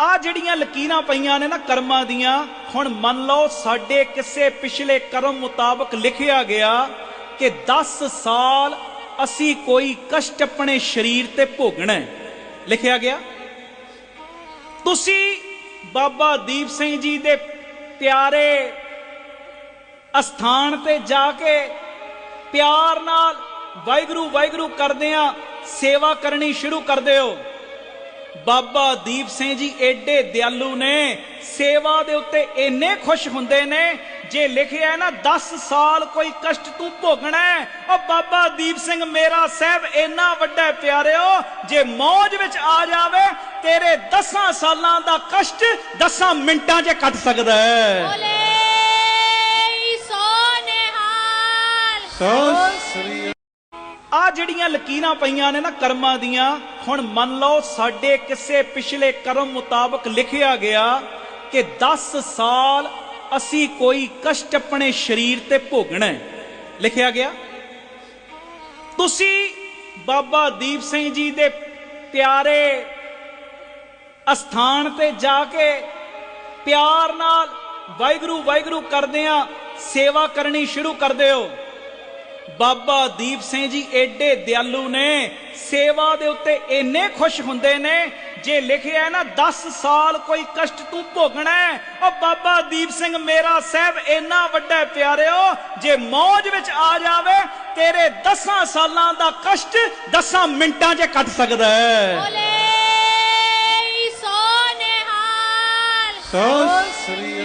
ਆ ਜਿਹੜੀਆਂ ਲਕੀਰਾਂ ਪਈਆਂ ਨੇ ਨਾ ਕਰਮਾਂ ਦੀਆਂ, ਹੁਣ ਮੰਨ ਲਓ ਸਾਡੇ ਕਿਸੇ ਪਿਛਲੇ ਕਰਮ ਮੁਤਾਬਕ ਲਿਖਿਆ ਗਿਆ ਕਿ 10 ਸਾਲ ਅਸੀਂ ਕੋਈ ਕਸ਼ਟ ਆਪਣੇ ਸਰੀਰ ਤੇ ਭੋਗਣਾ ਹੈ। ਲਿਖਿਆ ਗਿਆ? ਤੁਸੀਂ ਬਾਬਾ ਦੀਪ ਸਿੰਘ ਜੀ ਦੇ ਪਿਆਰੇ ਅਸਥਾਨ ਤੇ ਜਾ ਕੇ ਪਿਆਰ ਨਾਲ ਵਾਹਿਗੁਰੂ ਵਾਹਿਗੁਰੂ ਕਰਦੇ ਆ, ਸੇਵਾ ਕਰਨੀ ਸ਼ੁਰੂ ਕਰਦੇ ਹੋ ਬਾਬਾ ਦੀਪ ਸਿੰਘ ਜੀ ਏਡੇ ਦਿਆਲੂ ਨੇ ਸੇਵਾ ਦੇ ਉੱਤੇ ਇੰਨੇ ਖੁਸ਼ ਹੁੰਦੇ ਨੇ ਜੇ ਲਿਖਿਆ ਹੈ ਨਾ 10 ਸਾਲ ਕੋਈ ਕਸ਼ਟ ਤੂੰ ਭੋਗਣਾ ਉਹ ਬਾਬਾ ਦੀਪ ਸਿੰਘ ਮੇਰਾ ਸਾਹਿਬ ਇੰਨਾ ਵੱਡਾ ਪਿਆਰਿਓ ਜੇ ਮੌਜ ਵਿੱਚ ਆ ਜਾਵੇ ਤੇਰੇ 10 ਸਾਲਾਂ ਦਾ ਕਸ਼ਟ 10 ਮਿੰਟਾਂ 'ਚ ਕੱਟ ਸਕਦਾ ਹੈ। ਬੋਲੇ ਸੋਨੇਹਾਲ ਸਤਿ ਸ੍ਰੀ ਆ ਜਿਹੜੀਆਂ ਲਕੀਰਾਂ ਪਈਆਂ ਨੇ ਨਾ ਕਰਮਾਂ ਦੀਆਂ ਹੁਣ ਮੰਨ ਲਓ ਸਾਡੇ ਕਿਸੇ ਪਿਛਲੇ ਕਰਮ ਮੁਤਾਬਕ ਲਿਖਿਆ ਗਿਆ ਕਿ 10 ਸਾਲ ਅਸੀਂ ਕੋਈ ਕਸ਼ਟ ਆਪਣੇ ਸਰੀਰ ਤੇ ਭੋਗਣਾ ਹੈ। ਲਿਖਿਆ ਗਿਆ? ਤੁਸੀਂ ਬਾਬਾ ਦੀਪ ਸਿੰਘ ਜੀ ਦੇ ਪਿਆਰੇ ਅਸਥਾਨ ਤੇ ਜਾ ਕੇ ਪਿਆਰ ਨਾਲ ਵਾਹਿਗੁਰੂ ਵਾਹਿਗੁਰੂ ਕਰਦੇ ਆ, ਸੇਵਾ ਕਰਨੀ ਸ਼ੁਰੂ ਕਰਦੇ ਹੋ ਬਾਬਾ ਦੀਪ ਸਿੰਘ ਜੀ ਏਡੇ ਦਿਆਲੂ ਨੇ ਸੇਵਾ ਦੇ ਉੱਤੇ ਇੰਨੇ ਖੁਸ਼ ਹੁੰਦੇ ਨੇ ਜੇ ਲਿਖਿਆ ਹੈ ਨਾ 10 ਸਾਲ ਕੋਈ ਕਸ਼ਟ ਤੂੰ ਭੋਗਣਾ ਉਹ ਬਾਬਾ ਦੀਪ ਸਿੰਘ ਮੇਰਾ ਸਾਹਿਬ ਇੰਨਾ ਵੱਡਾ ਪਿਆਰਿਓ ਜੇ ਮੌਜ ਵਿੱਚ ਆ ਜਾਵੇ ਤੇਰੇ 10 ਸਾਲਾਂ ਦਾ ਕਸ਼ਟ 10 ਮਿੰਟਾਂ 'ਚ ਕੱਟ ਸਕਦਾ ਹੈ। ਬੋਲੇ ਸੋਨੇਹਾਲ। ਸਤਿ ਸ੍ਰੀ